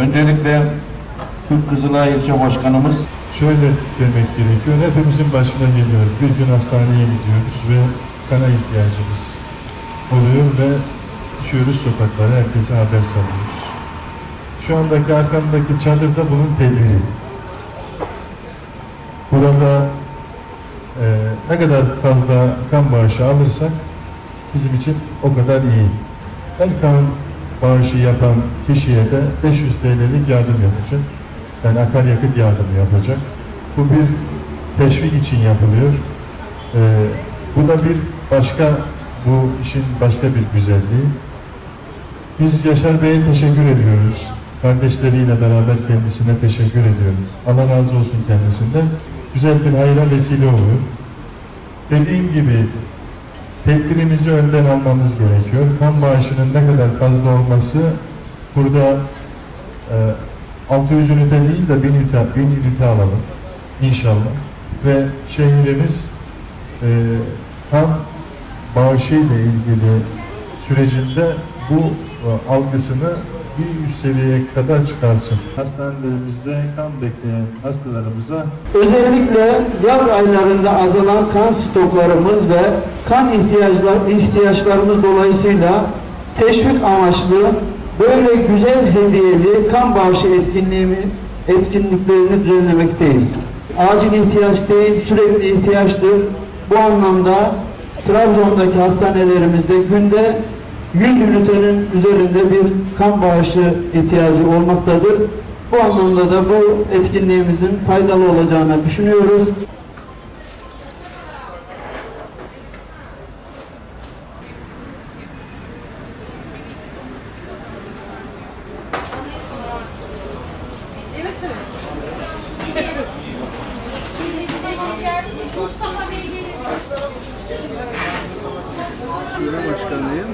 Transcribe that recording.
Öncelikle Türk Kızılay İlçe Başkanımız Şöyle demek gerekiyor. Hepimizin başına geliyor. Bir gün hastaneye gidiyoruz ve kana ihtiyacımız oluyor ve düşüyoruz sokaklara. Herkese haber salıyoruz. Şu andaki arkamdaki çadırda bunun tedbiri. Burada e, ne kadar fazla kan bağışı alırsak bizim için o kadar iyi. Her kan bağışı yapan kişiye de 500 TL'lik yardım yapacak. Yani akaryakıt yardımı yapacak. Bu bir teşvik için yapılıyor. Ee, bu da bir başka, bu işin başka bir güzelliği. Biz Yaşar Bey'e teşekkür ediyoruz. Kardeşleriyle beraber kendisine teşekkür ediyoruz. Allah razı olsun kendisinden. Güzel bir hayra vesile oluyor. Dediğim gibi tedbirimizi önden almamız gerekiyor. Kan bağışının ne kadar fazla olması burada e, 600 ünite değil de 1000 ünite, 1000 ünite alalım inşallah. Ve şehrimiz e, kan bağışı ile ilgili sürecinde bu e, algısını bir üst seviyeye kadar çıkarsın. Hastanelerimizde kan bekleyen hastalarımıza Özellikle yaz aylarında azalan kan stoklarımız ve kan ihtiyaçlar, ihtiyaçlarımız dolayısıyla teşvik amaçlı böyle güzel hediyeli kan bağışı etkinliğimi, etkinliklerini düzenlemekteyiz. Acil ihtiyaç değil, sürekli ihtiyaçtır. Bu anlamda Trabzon'daki hastanelerimizde günde 100 ünitenin üzerinde bir kan bağışı ihtiyacı olmaktadır. Bu anlamda da bu etkinliğimizin faydalı olacağını düşünüyoruz. Şube başkanıyım.